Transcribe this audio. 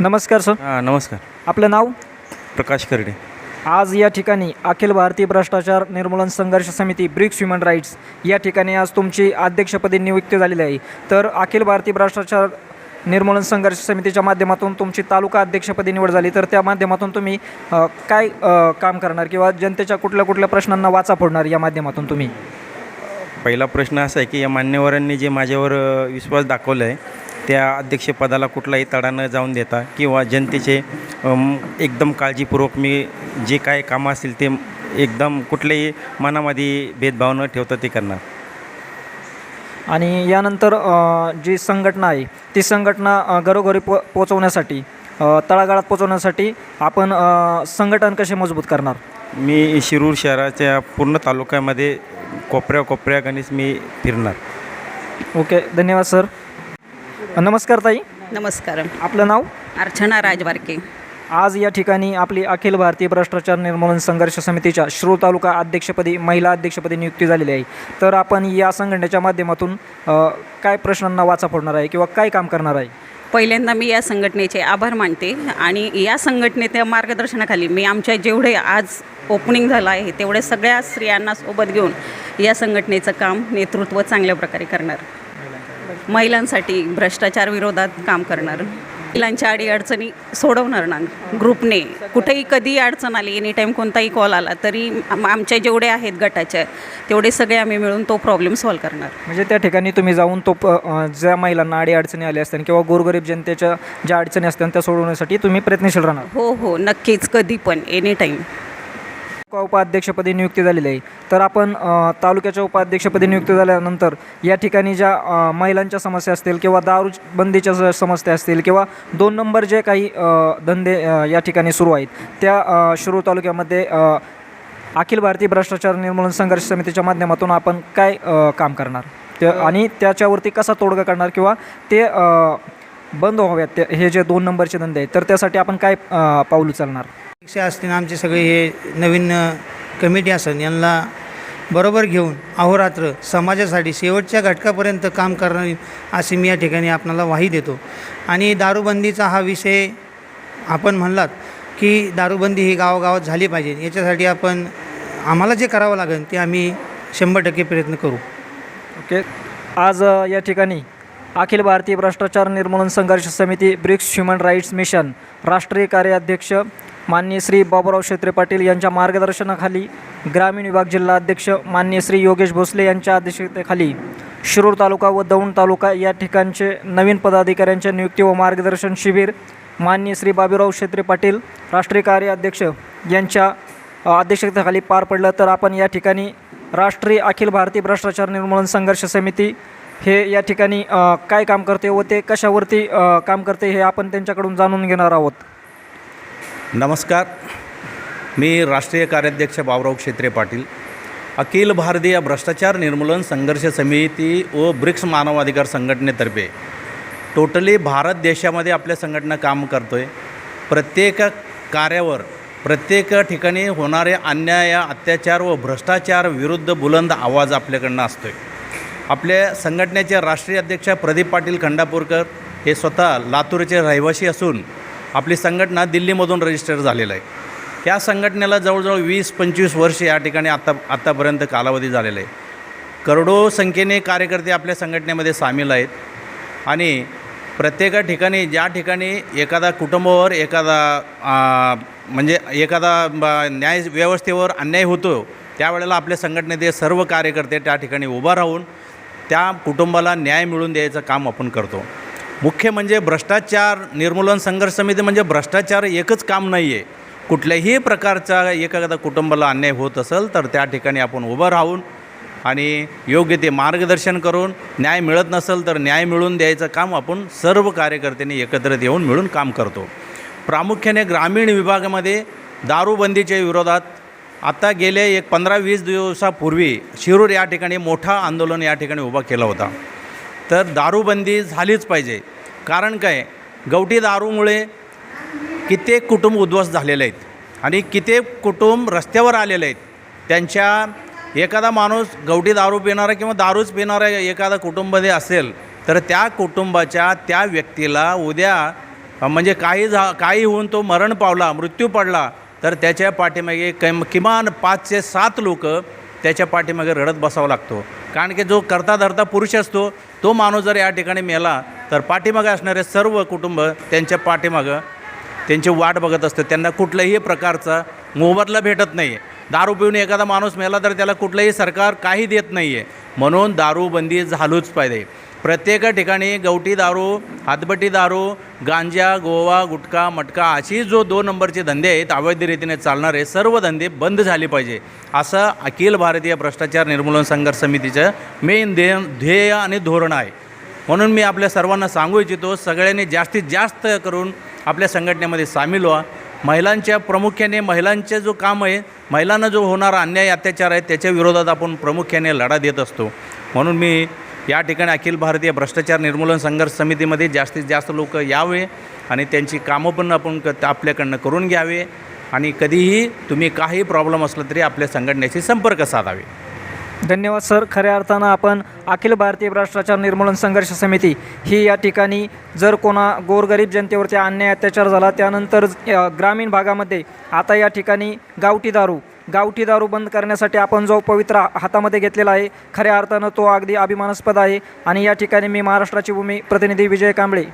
नमस्कार सर. हां नमस्कार. आपलं नाव? प्रकाश करडे. आज या ठिकाणी अखिल भारतीय भ्रष्टाचार निर्मूलन संघर्ष समिती ब्रिक्स ह्युमन राईट्स या ठिकाणी आज तुमची अध्यक्षपदी नियुक्ती झालेली आहे. तर अखिल भारतीय भ्रष्टाचार निर्मूलन संघर्ष समितीच्या माध्यमातून तुमची तालुका अध्यक्षपदी निवड झाली. तर त्या माध्यमातून तुम्ही अ, काय अ, काम करणार किंवा जनतेच्या कुठल्या कुठल्या प्रश्नांना वाचा फोडणार या माध्यमातून तुम्ही? पहिला प्रश्न असा आहे की या मान्यवरांनी जे माझ्यावर अ, विश्वास दाखवला आहे त्या अध्यक्षपदाला कुठलाही तडा न जाऊन देता किंवा जनतेचे एकदम काळजीपूर्वक मी जे काय कामं असतील ते एकदम कुठल्याही मनामध्ये भेदभाव न ठेवता ते करणार. आणि यानंतर जी संघटना आहे ती संघटना घरोघरी पो पोचवण्यासाठी तळागाळात पोचवण्यासाठी आपण संघटन कसे मजबूत करणार? मी शिरूर शहराच्या पूर्ण तालुक्यामध्ये कोपऱ्या कोपऱ्या गणेश मी फिरणार. ओके धन्यवाद सर. नमस्कार ताई. नमस्कार. आपलं नाव? अर्चना राजवारके आज या ठिकाणी आपली अखिल भारतीय भ्रष्टाचार निर्मूलन संघर्ष समितीच्या श्रो तालुका अध्यक्षपदी महिला अध्यक्षपदी नियुक्ती झालेली आहे. तर आपण या संघटनेच्या माध्यमातून काय प्रश्नांना वाचा फोडणार आहे किंवा काय काम करणार आहे? पहिल्यांदा मी या संघटनेचे आभार मानते आणि या संघटनेच्या मार्गदर्शनाखाली मी आमच्या जेवढे आज ओपनिंग झालं आहे तेवढे सगळ्या स्त्रियांना सोबत घेऊन या संघटनेचं काम नेतृत्व चांगल्या प्रकारे करणार. महिलांसाठी भ्रष्टाचार विरोधात काम करणार. महिलांच्या अडीअडचणी सोडवणार ना. ग्रुपने. कुठेही कधी अडचण आली एनी टाईम कोणताही कॉल आला तरी आम- आमच्या जेवढे आहेत गटाच्या तेवढे सगळे आम्ही मिळून तो प्रॉब्लेम सॉल्व करणार. म्हणजे त्या ठिकाणी तुम्ही जाऊन तो ज्या महिलांना अडी अडचणी आल्या असतील किंवा गोरगरीब जनतेच्या ज्या अडचणी असतील त्या सोडवण्यासाठी तुम्ही प्रयत्नशील राहणार? हो हो. नक्कीच. कधी पण. एनी टाईम तालुका उपाध्यक्षपदी नियुक्ती झालेली आहे. तर आपण तालुक्याच्या उपाध्यक्षपदी नियुक्ती झाल्यानंतर या ठिकाणी ज्या महिलांच्या समस्या असतील किंवा दारू बंदीच्या समस्या असतील किंवा दोन नंबर जे काही धंदे या ठिकाणी सुरू आहेत त्या शिरूर तालुक्यामध्ये अखिल भारतीय भ्रष्टाचार निर्मूलन संघर्ष समितीच्या माध्यमातून आपण काय काम करणार? ते आणि त्याच्यावरती कसा तोडगा करणार किंवा ते बंद व्हाव्यात ते हे जे दोन नंबरचे धंदे आहेत तर त्यासाठी आपण काय पाऊल उचलणार? शिक्षा असतील आमचे सगळे हे नवीन कमिटी असेल यांना बरोबर घेऊन अहोरात्र समाजासाठी शेवटच्या घटकापर्यंत काम करणारी अशी मी या ठिकाणी आपणाला वाही देतो. आणि दारूबंदीचा हा विषय आपण म्हणलात की दारूबंदी ही गावागावात झाली पाहिजे. याच्यासाठी आपण आम्हाला जे करावं लागेल ते आम्ही शंभर टक्के प्रयत्न करू. ओके. आज या ठिकाणी अखिल भारतीय भ्रष्टाचार निर्मूलन संघर्ष समिती ब्रिक्स ह्युमन राईट्स मिशन राष्ट्रीय कार्याध्यक्ष माननीय श्री बाबूराव क्षेत्रे पाटील यांच्या मार्गदर्शनाखाली ग्रामीण विभाग जिल्हा अध्यक्ष माननीय श्री योगेश भोसले यांच्या अध्यक्षतेखाली शिरूर तालुका व दौंड तालुका या ठिकाणचे नवीन पदाधिकाऱ्यांच्या नियुक्ती व मार्गदर्शन शिबिर माननीय श्री बाबूराव क्षेत्रे पाटील राष्ट्रीय कार्याध्यक्ष यांच्या अध्यक्षतेखाली पार पडलं. तर आपण या ठिकाणी राष्ट्रीय अखिल भारतीय भ्रष्टाचार निर्मूलन संघर्ष समिती हे या ठिकाणी काय काम करते व ते कशावरती काम करते हे आपण त्यांच्याकडून जाणून घेणार आहोत. नमस्कार. मी राष्ट्रीय कार्याध्यक्ष बाबराव क्षेत्रे पाटील. अखिल भारतीय भ्रष्टाचार निर्मूलन संघर्ष समिती व ब्रिक्स मानवाधिकार संघटनेतर्फे टोटली भारत देशामध्ये आपल्या संघटना काम करतो आहे प्रत्येक कार्यावर प्रत्येक ठिकाणी होणारे अन्याय अत्याचार व भ्रष्टाचार विरुद्ध बुलंद आवाज आपल्याकडनं असतो आहे आपल्या संघटनेचे राष्ट्रीय अध्यक्ष प्रदीप पाटील खंडापूरकर हे स्वतः लातूरचे रहिवासी असून आपली संघटना दिल्लीमधून रजिस्टर झालेलं आहे. या संघटनेला जवळजवळ वीस पंचवीस वर्ष या ठिकाणी आत्ता आत्तापर्यंत कालावधी झालेला आहे. करोडो संख्येने कार्यकर्ते आपल्या संघटनेमध्ये सामील आहेत. आणि प्रत्येक ठिकाणी ज्या ठिकाणी एखादा कुटुंबावर एखादा म्हणजे एखादा ब- न्याय व्यवस्थेवर अन्याय होतो त्यावेळेला आपल्या संघटनेचे सर्व कार्यकर्ते त्या ठिकाणी उभा राहून त्या कुटुंबाला न्याय मिळवून द्यायचं काम आपण करतो. मुख्य म्हणजे भ्रष्टाचार निर्मूलन संघर्ष समिती म्हणजे भ्रष्टाचार एकच काम नाही आहे कुठल्याही प्रकारचा एखादा कुटुंबाला अन्याय होत असेल तर त्या ठिकाणी आपण उभं राहून आणि योग्य ते मार्गदर्शन करून न्याय मिळत नसेल तर न्याय मिळवून द्यायचं काम आपण सर्व कार्यकर्त्यांनी एकत्रित येऊन मिळून काम करतो. प्रामुख्याने ग्रामीण विभागामध्ये दारूबंदीच्या विरोधात आता गेले एक पंधरा वीस दिवसापूर्वी शिरूर या ठिकाणी मोठा आंदोलन या ठिकाणी उभा केला होता. तर दारूबंदी झालीच पाहिजे. कारण काय? गवटी दारूमुळे कित्येक कुटुंब उद्ध्वस्त झालेले आहेत. आणि कित्येक कुटुंब रस्त्यावर आलेले आहेत. त्यांच्या एखादा माणूस गवटी दारू पिणारा किंवा दारूच पिणारा एखादा कुटुंबमध्ये असेल तर त्या कुटुंबाच्या त्या व्यक्तीला उद्या म्हणजे काही झा काही होऊन तो मरण पावला मृत्यू पडला तर त्याच्या पाठीमागे कैम किमान पाच ते सात लोक त्याच्या पाठीमागे रडत बसावं लागतो. कारण की जो करता धरता पुरुष असतो तो माणूस जर या ठिकाणी मेला तर पाठीमागे असणारे सर्व कुटुंब त्यांच्या पाठीमागं त्यांची वाट बघत असतं. त्यांना कुठल्याही प्रकारचा मोबदला भेटत नाही आहे दारू पिऊन एखादा माणूस मेला तर त्याला कुठलंही सरकार काही देत नाही आहे म्हणून दारूबंदी झालूच पाहिजे. प्रत्येक ठिकाणी गवटी दारू हातबटी दारू गांजा गोवा गुटखा मटका अशी जो दोन नंबरचे धंदे आहेत अवैध रीतीने चालणारे सर्व धंदे बंद झाले पाहिजे. असं अखिल भारतीय भ्रष्टाचार निर्मूलन संघर्ष समितीचं मेन ध्येय ध्येय आणि धोरण आहे. म्हणून मी आपल्या सर्वांना सांगू इच्छितो सगळ्यांनी जास्तीत जास्त करून आपल्या संघटनेमध्ये सामील व्हा. महिलांच्या प्रामुख्याने महिलांचे जो काम आहे महिलांना जो होणारा अन्याय अत्याचार आहे त्याच्या विरोधात आपण प्रामुख्याने लढा देत असतो. म्हणून मी या ठिकाणी अखिल भारतीय भ्रष्टाचार निर्मूलन संघर्ष समितीमध्ये जास्तीत जास्त लोक यावे आणि त्यांची कामं पण आपण क आपल्याकडनं करून घ्यावे आणि कधीही तुम्ही काही प्रॉब्लेम असला तरी आपल्या संघटनेशी संपर्क साधावे. धन्यवाद सर. खऱ्या अर्थानं आपण अखिल भारतीय भ्रष्टाचार निर्मूलन संघर्ष समिती ही या ठिकाणी जर कोणा गोरगरीब जनतेवरती अन्याय अत्याचार झाला त्यानंतर ग्रामीण भागामध्ये आता या ठिकाणी गावठी दारू गावठी दारू बंद करण्यासाठी आपण जो पवित्र हातामध्ये घेतलेला आहे खऱ्या अर्थानं तो अगदी अभिमानास्पद आहे. आणि या ठिकाणी मी महाराष्ट्राची भूमी प्रतिनिधी विजय कांबळे.